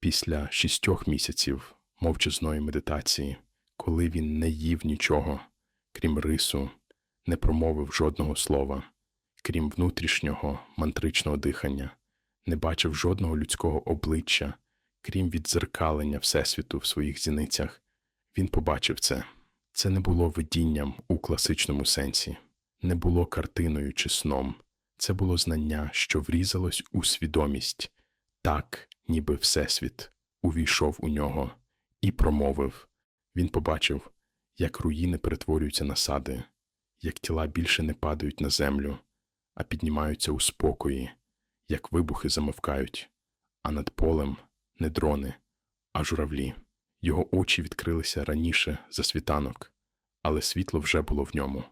після шістьох місяців мовчазної медитації, коли він не їв нічого, крім рису, не промовив жодного слова, крім внутрішнього мантричного дихання, не бачив жодного людського обличчя, крім віддзеркалення Всесвіту в своїх зіницях, він побачив це. Це не було видінням у класичному сенсі, не було картиною чи сном. Це було знання, що врізалось у свідомість, так, ніби Всесвіт увійшов у нього і промовив. Він побачив, як руїни перетворюються на сади, як тіла більше не падають на землю, а піднімаються у спокої, як вибухи замовкають, а над полем не дрони, а журавлі. Його очі відкрилися раніше за світанок, але світло вже було в ньому.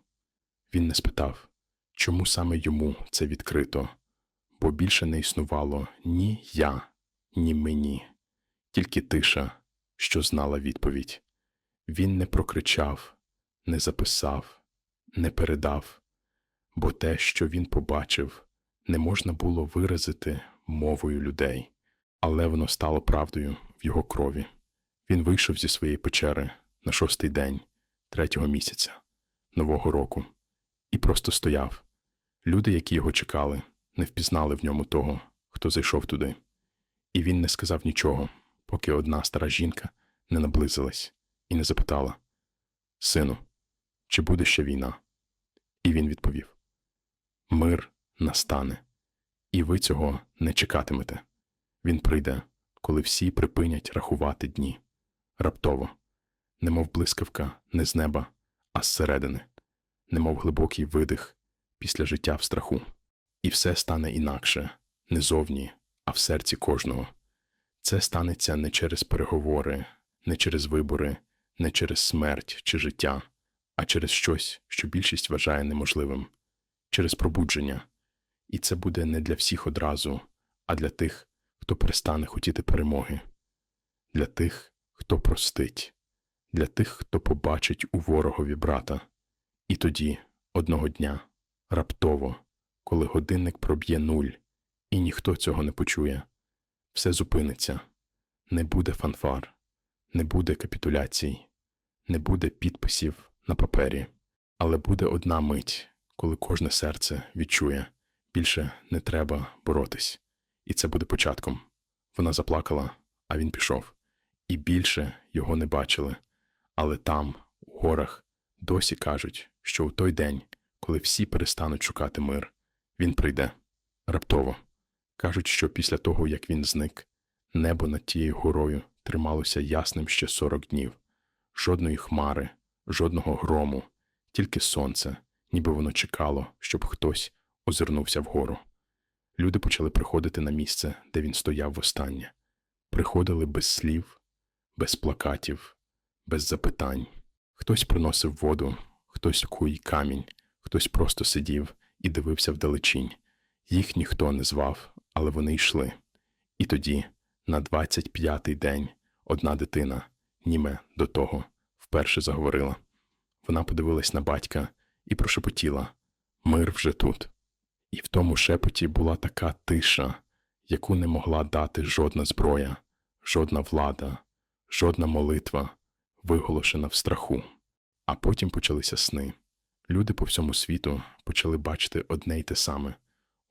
Він не спитав, чому саме йому це відкрито, бо більше не існувало ні я, ні мені, тільки тиша, що знала відповідь. Він не прокричав, не записав, не передав, бо те, що він побачив, не можна було виразити мовою людей, але воно стало правдою в його крові. Він вийшов зі своєї печери на шостий день третього місяця нового року і просто стояв. Люди, які його чекали, не впізнали в ньому того, хто зайшов туди. І він не сказав нічого, поки одна стара жінка не наблизилась і не запитала Сину, чи буде ще війна? І він відповів Мир настане, і ви цього не чекатимете. Він прийде, коли всі припинять рахувати дні. Раптово, немов блискавка не з неба, а зсередини, немов глибокий видих після життя в страху. І все стане інакше, не зовні, а в серці кожного. Це станеться не через переговори, не через вибори, не через смерть чи життя, а через щось, що більшість вважає неможливим, через пробудження. І це буде не для всіх одразу, а для тих, хто перестане хотіти перемоги, для тих, хто простить, для тих, хто побачить у ворогові брата. І тоді, одного дня, раптово, коли годинник проб'є нуль, і ніхто цього не почує, все зупиниться, не буде фанфар, не буде капітуляцій, не буде підписів на папері, але буде одна мить, коли кожне серце відчує, більше не треба боротись, і це буде початком. Вона заплакала, а він пішов, і більше його не бачили. Але там, у горах, досі кажуть, що у той день, коли всі перестануть шукати мир, він прийде. Раптово. Кажуть, що після того, як він зник, небо над тією горою трималося ясним ще сорок днів, жодної хмари, жодного грому, тільки сонце, ніби воно чекало, щоб хтось озирнувся вгору. Люди почали приходити на місце, де він стояв востаннє. Приходили без слів, без плакатів, без запитань. Хтось приносив воду, хтось куй камінь, хтось просто сидів і дивився вдалечінь. Їх ніхто не звав, але вони йшли. І тоді, на 25-й день, одна дитина, німе до того, вперше заговорила. Вона подивилась на батька і прошепотіла Мир вже тут. І в тому шепоті була така тиша, яку не могла дати жодна зброя, жодна влада, жодна молитва, виголошена в страху. А потім почалися сни. Люди по всьому світу почали бачити одне й те саме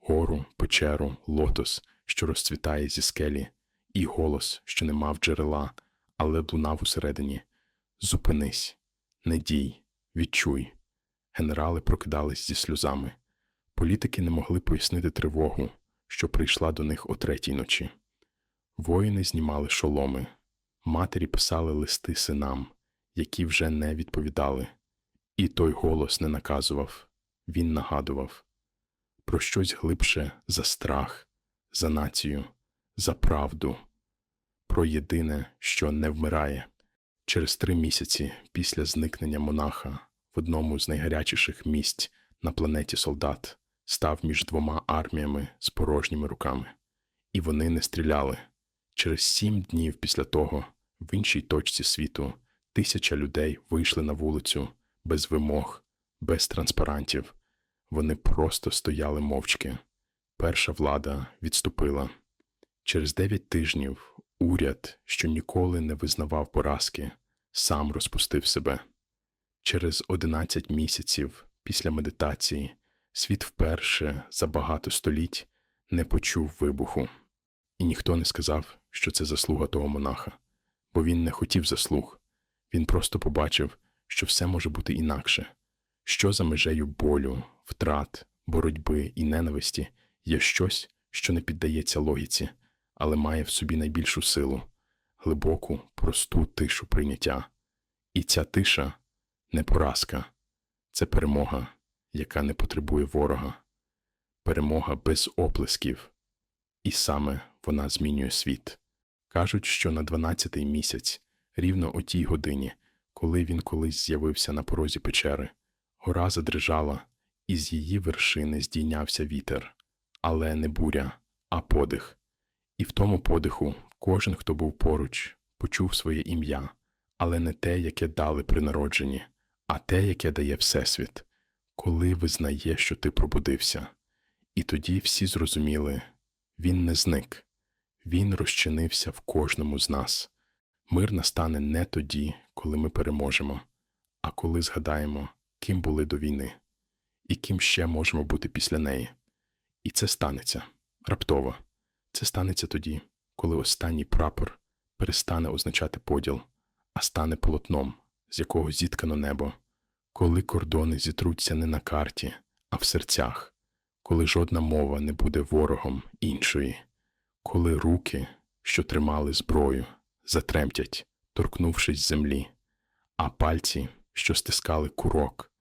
гору, печеру, лотос, що розцвітає зі скелі, і голос, що не мав джерела, але лунав усередині. Зупинись, не дій, відчуй. Генерали прокидались зі сльозами. Політики не могли пояснити тривогу, що прийшла до них о третій ночі. Воїни знімали шоломи, матері писали листи синам, які вже не відповідали. І той голос не наказував, він нагадував про щось глибше за страх, за націю, за правду, про єдине, що не вмирає. Через три місяці після зникнення монаха в одному з найгарячіших місць на планеті солдат став між двома арміями з порожніми руками. І вони не стріляли. Через сім днів після того, в іншій точці світу, тисяча людей вийшли на вулицю без вимог, без транспарантів. Вони просто стояли мовчки. Перша влада відступила. Через дев'ять тижнів Уряд, що ніколи не визнавав поразки, сам розпустив себе. Через 11 місяців після медитації світ вперше за багато століть не почув вибуху. І ніхто не сказав, що це заслуга того монаха, бо він не хотів заслуг. Він просто побачив, що все може бути інакше, що за межею болю, втрат, боротьби і ненависті є щось, що не піддається логіці, але має в собі найбільшу силу, глибоку, просту тишу прийняття. І ця тиша не поразка, це перемога, яка не потребує ворога, перемога без оплесків, і саме вона змінює світ. Кажуть, що на 12-й місяць, рівно о тій годині, коли він колись з'явився на порозі печери, гора задрижала, і з її вершини здійнявся вітер, але не буря, а подих. І в тому подиху кожен, хто був поруч, почув своє ім'я, але не те, яке дали при народженні, а те, яке дає Всесвіт, коли визнає, що ти пробудився. І тоді всі зрозуміли він не зник, він розчинився в кожному з нас. Мир настане не тоді, коли ми переможемо, а коли згадаємо, ким були до війни і ким ще можемо бути після неї. І це станеться раптово. Це станеться тоді, коли останній прапор перестане означати поділ, а стане полотном, з якого зіткано небо, коли кордони зітруться не на карті, а в серцях, коли жодна мова не буде ворогом іншої, коли руки, що тримали зброю, затремтять, торкнувшись землі, а пальці, що стискали курок,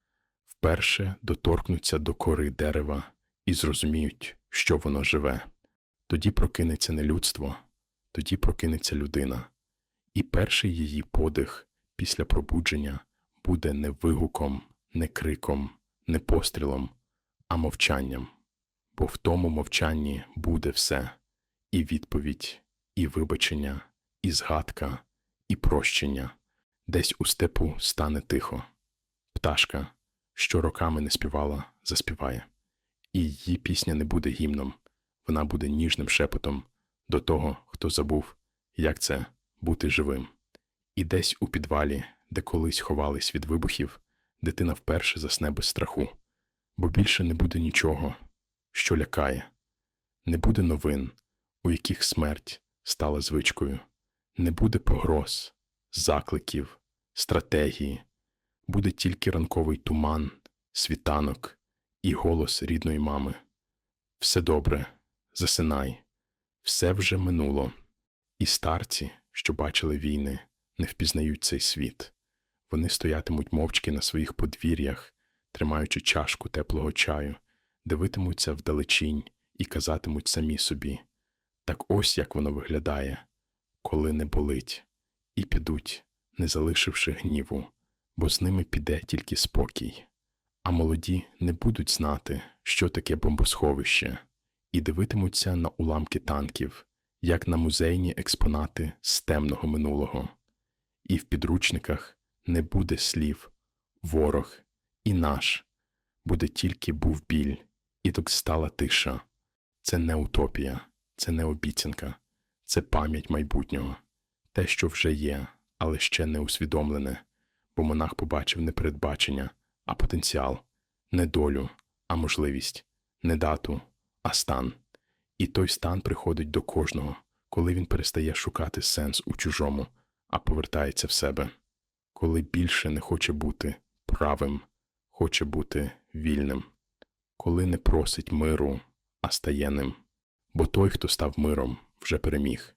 вперше доторкнуться до кори дерева і зрозуміють, що воно живе. Тоді прокинеться не людство, тоді прокинеться людина, і перший її подих після пробудження буде не вигуком, не криком, не пострілом, а мовчанням. Бо в тому мовчанні буде все і відповідь, і вибачення, і згадка, і прощення. Десь у степу стане тихо. Пташка, що роками не співала, заспіває, і її пісня не буде гімном вона буде ніжним шепотом до того, хто забув, як це бути живим. І десь у підвалі, де колись ховались від вибухів, дитина вперше засне без страху, бо більше не буде нічого, що лякає, не буде новин, у яких смерть стала звичкою, не буде погроз, закликів, стратегії, буде тільки ранковий туман, світанок і голос рідної мами. Все добре, засинай, все вже минуло, і старці, що бачили війни, не впізнають цей світ. Вони стоятимуть мовчки на своїх подвір'ях, тримаючи чашку теплого чаю, дивитимуться вдалечінь і казатимуть самі собі так ось як воно виглядає, коли не болить, і підуть, не залишивши гніву, бо з ними піде тільки спокій. А молоді не будуть знати, що таке бомбосховище, і дивитимуться на уламки танків, як на музейні експонати з темного минулого. І в підручниках не буде слів ворог і наш, буде тільки був біль, і так стала тиша. Це не утопія, це не обіцянка, це пам'ять майбутнього, те, що вже є, але ще не усвідомлене, бо монах побачив не передбачення, а потенціал, не долю, а можливість, не дату, а стан. І той стан приходить до кожного, коли він перестає шукати сенс у чужому, а повертається в себе, коли більше не хоче бути правим, хоче бути вільним, коли не просить миру, а стає ним. Бо той, хто став миром, вже переміг.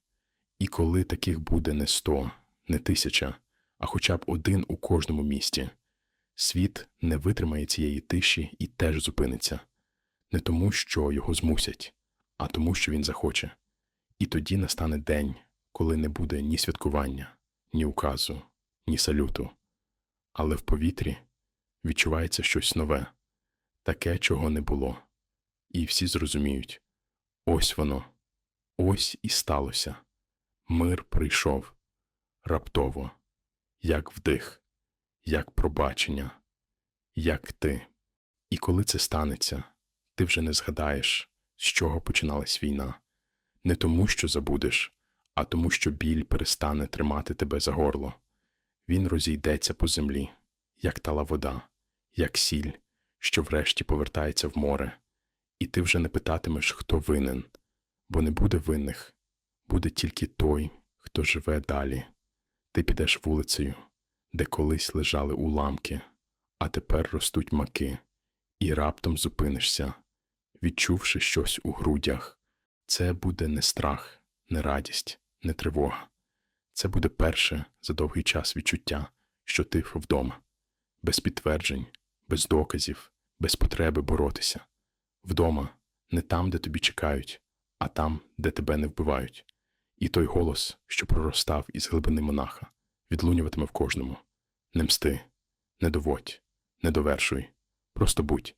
І коли таких буде не сто, не тисяча, а хоча б один у кожному місті, світ не витримає цієї тиші і теж зупиниться, не тому, що його змусять, а тому, що він захоче. І тоді настане день, коли не буде ні святкування, ні указу, ні салюту. Але в повітрі відчувається щось нове, таке, чого не було. І всі зрозуміють ось воно, ось і сталося. Мир прийшов раптово, як вдих, як пробачення, як ти. І коли це станеться, ти вже не згадаєш, з чого починалась війна, не тому, що забудеш, а тому, що біль перестане тримати тебе за горло. Він розійдеться по землі, як тала вода, як сіль, що врешті повертається в море, і ти вже не питатимеш, хто винен, бо не буде винних, буде тільки той, хто живе далі. Ти підеш вулицею, де колись лежали уламки, а тепер ростуть маки, і раптом зупинишся, відчувши щось у грудях. Це буде не страх, не радість, не тривога. Це буде перше за довгий час відчуття, що ти вдома, без підтверджень, без доказів, без потреби боротися. Вдома не там, де тобі чекають, а там, де тебе не вбивають. І той голос, що проростав із глибини монаха, відлунюватиме в кожному. Не мсти, не доводь, не довершуй, просто будь.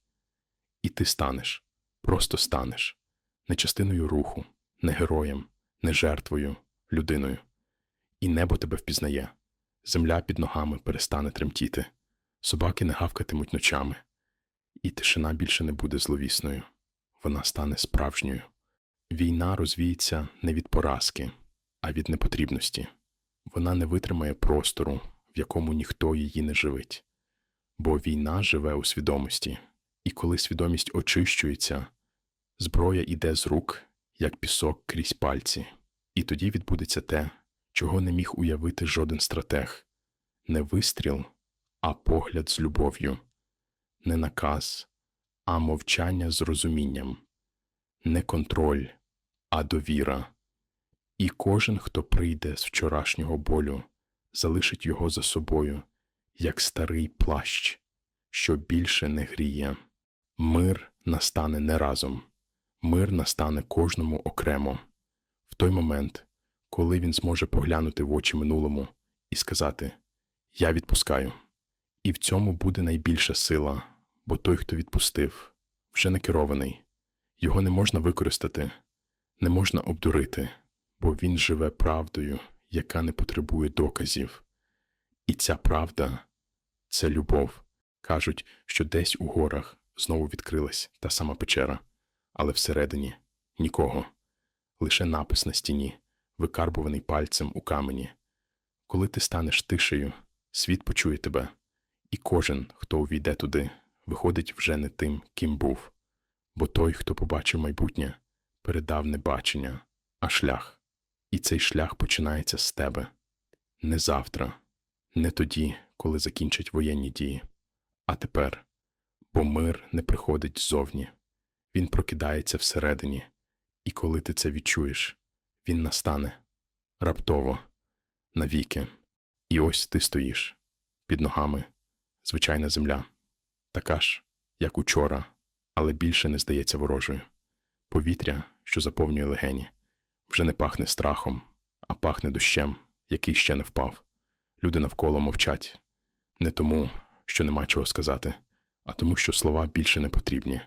І ти станеш, просто станеш, не частиною руху, не героєм, не жертвою, людиною. І небо тебе впізнає, земля під ногами перестане тремтіти, собаки не гавкатимуть ночами, і тишина більше не буде зловісною, вона стане справжньою. Війна розвіється не від поразки, а від непотрібності. Вона не витримає простору, в якому ніхто її не живить. Бо війна живе у свідомості, і коли свідомість очищується, зброя йде з рук, як пісок крізь пальці, і тоді відбудеться те, чого не міг уявити жоден стратег не вистріл, а погляд з любов'ю, не наказ, а мовчання з розумінням, не контроль, а довіра. І кожен, хто прийде з вчорашнього болю, залишить його за собою, як старий плащ, що більше не гріє. Мир настане не разом, мир настане кожному окремо. В той момент, коли він зможе поглянути в очі минулому і сказати Я відпускаю. І в цьому буде найбільша сила, бо той, хто відпустив, вже не керований, його не можна використати, не можна обдурити, бо він живе правдою, яка не потребує доказів. І ця правда це любов. Кажуть, що десь у горах знову відкрилась та сама печера, але всередині нікого, лише напис на стіні, викарбуваний пальцем у камені. Коли ти станеш тишею, світ почує тебе, і кожен, хто увійде туди, виходить вже не тим, ким був, бо той, хто побачив майбутнє, передав не бачення, а шлях. І цей шлях починається з тебе не завтра, не тоді, коли закінчать воєнні дії, а тепер, бо мир не приходить ззовні, він прокидається всередині, і коли ти це відчуєш, він настане раптово, навіки. І ось ти стоїш під ногами, звичайна земля, така ж, як учора, але більше не здається ворожою. Повітря, що заповнює легені, вже не пахне страхом, а пахне дощем, який ще не впав. Люди навколо мовчать. Не тому, що нема чого сказати, а тому, що слова більше не потрібні,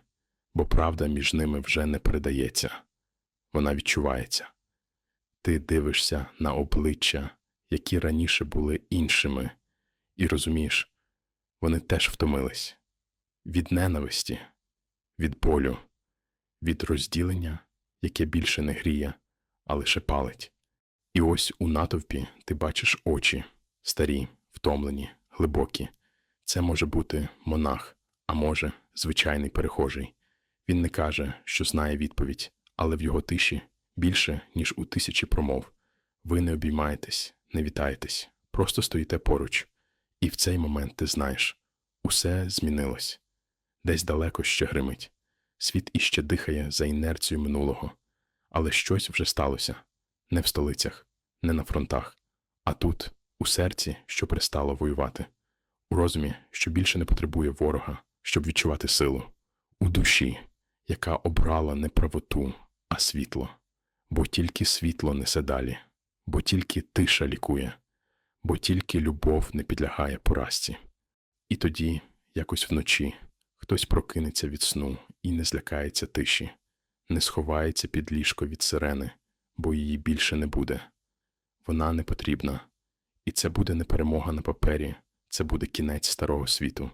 бо правда між ними вже не передається, вона відчувається. Ти дивишся на обличчя, які раніше були іншими, і розумієш, вони теж втомились. Від ненависті, від болю, від розділення, яке більше не гріє, а лише палить. І ось у натовпі ти бачиш очі старі, втомлені, глибокі. Це може бути монах, а може, звичайний перехожий. Він не каже, що знає відповідь, але в його тиші більше, ніж у тисячі промов. Ви не обіймаєтесь, не вітаєтесь, просто стоїте поруч. І в цей момент ти знаєш усе змінилось. Десь далеко ще гримить. Світ іще дихає за інерцією минулого. Але щось вже сталося не в столицях, не на фронтах, а тут, у серці, що перестало воювати, у розумі, що більше не потребує ворога, щоб відчувати силу, у душі, яка обрала не правоту, а світло, бо тільки світло несе далі, бо тільки тиша лікує, бо тільки любов не підлягає поразці. І тоді, якось вночі, хтось прокинеться від сну і не злякається тиші, не сховається під ліжко від сирени, бо її більше не буде. Вона не потрібна. І це буде не перемога на папері, це буде кінець старого світу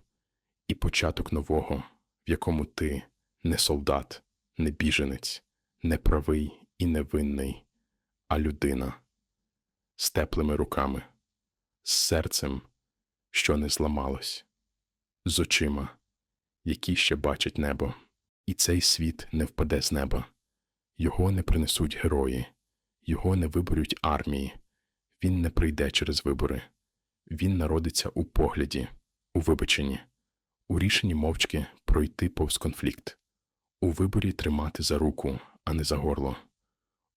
і початок нового, в якому ти не солдат, не біженець, не правий і невинний, а людина, з теплими руками, з серцем, що не зламалось, з очима, які ще бачать небо, і цей світ не впаде з неба. Його не принесуть герої, його не виборють армії, він не прийде через вибори. Він народиться у погляді, у вибаченні, у рішенні мовчки пройти повз конфлікт, у виборі тримати за руку, а не за горло,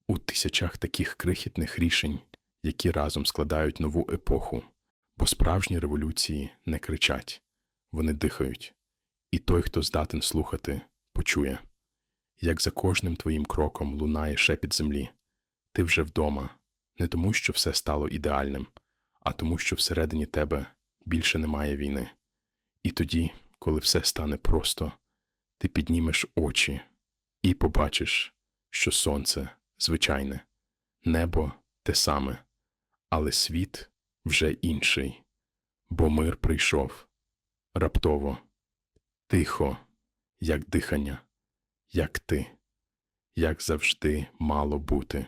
у тисячах таких крихітних рішень, які разом складають нову епоху, бо справжні революції не кричать, вони дихають, і той, хто здатен слухати, почує, як за кожним твоїм кроком лунає шепіт землі, ти вже вдома, не тому, що все стало ідеальним, а тому, що всередині тебе більше немає війни. І тоді, коли все стане просто, ти піднімеш очі і побачиш, що сонце звичайне, небо те саме, але світ вже інший, бо мир прийшов раптово, тихо, як дихання, як ти, як завжди мало бути.